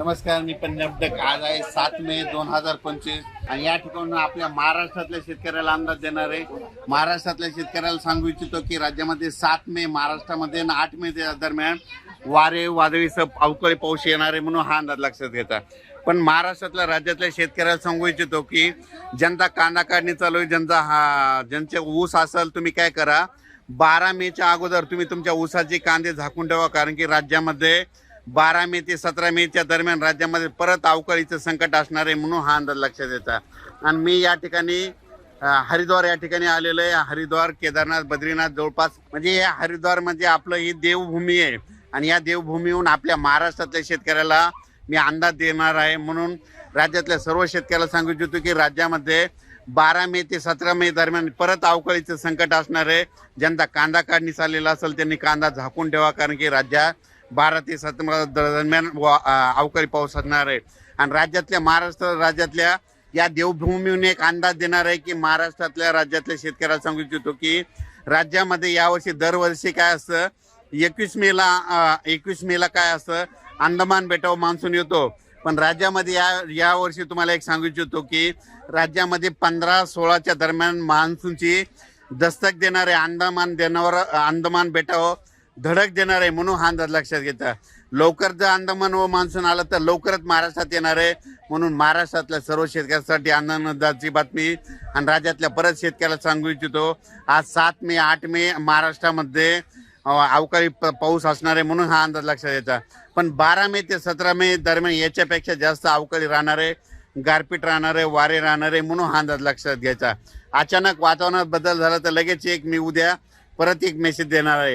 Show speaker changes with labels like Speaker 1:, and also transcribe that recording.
Speaker 1: नमस्कार मी पंजाब आज आहे सात मे दोन हजार पंचवीस. आणि या ठिकाणी आपल्या महाराष्ट्रातल्या शेतकऱ्याला अंदाज देणार आहे. महाराष्ट्रातल्या शेतकऱ्याला सांगू इच्छितो की राज्यामध्ये सात मे महाराष्ट्रामध्ये आणि आठ मे दरम्यान वारे वादळीसह अवकाळी पाऊस येणार आहे म्हणून हा अंदाज लक्षात घेता. पण महाराष्ट्रातल्या राज्यातल्या शेतकऱ्याला सांगू इच्छितो की जनता कांदा काढणी चालू आहे. जनता हा ज्यांचे ऊस असेल तुम्ही काय करा. बारा मेच्या अगोदर तुम्ही तुमच्या ऊसाचे कांदे झाकून ठेवा. कारण की राज्यामध्ये बारा मे ते सतरा मेच्या दरम्यान राज्यामध्ये परत अवकाळीचं संकट असणार आहे म्हणून हा अंदाज लक्षात येतात आणि मी या ठिकाणी हरिद्वार या ठिकाणी आलेलो आहे. हरिद्वार केदारनाथ बद्रीनाथ जवळपास म्हणजे या हरिद्वार म्हणजे आपलं ही देवभूमी आहे. आणि या देवभूमीहून आपल्या महाराष्ट्रातल्या शेतकऱ्याला मी अंदाज देणार आहे. म्हणून राज्यातल्या सर्व शेतकऱ्याला सांगू इच्छितो की राज्यामध्ये बारा मे ते सतरा मे दरम्यान परत अवकाळीचं संकट असणार आहे. ज्यांचा कांदा काढणी चाललेला असेल त्यांनी कांदा झाकून ठेवा. कारण की राज्यात बारा ते सतरा दरम्यान वा- अवकाळी पाऊस असणार आहे. आणि राज्यातल्या महाराष्ट्र राज्यातल्या या देवभूमीने एक अंदाज देणार आहे की महाराष्ट्रातल्या राज्यातल्या शेतकऱ्याला सांगू इच्छितो की राज्यामध्ये यावर्षी दरवर्षी काय असतं? एकवीस मेला एकवीस मेला काय असतं? अंदमान बेटावर मान्सून येतो. पण राज्यामध्ये या यावर्षी तुम्हाला एक सांगू इच्छितो की राज्यामध्ये पंधरा सोळाच्या दरम्यान मान्सूनची दस्तक देणारे अंदमान देण्यावर अंदमान बेटावर धडक देणार आहे म्हणून हा अंदाज लक्षात घेता. लवकर जर अंदमान व मान्सून आलं तर लवकरच महाराष्ट्रात येणार आहे. म्हणून महाराष्ट्रातल्या सर्व शेतकऱ्यांसाठी आनंदाची बातमी. आणि राज्यातल्या परत शेतकऱ्याला सांगू इच्छितो आज सात मे आठ मे महाराष्ट्रामध्ये अवकाळी प- पाऊस असणार आहे म्हणून हा अंदाज लक्षात येता. पण बारा मे ते सतरा मे दरम्यान याच्यापेक्षा जास्त अवकाळी राहणार आहे. गारपीट राहणार आहे वारे राहणार आहे म्हणून हा अंदाज लक्षात घ्यायचा. अचानक वातावरणात बदल झाला तर लगेच एक मी उद्या परत एक मेसेज देणार आहे.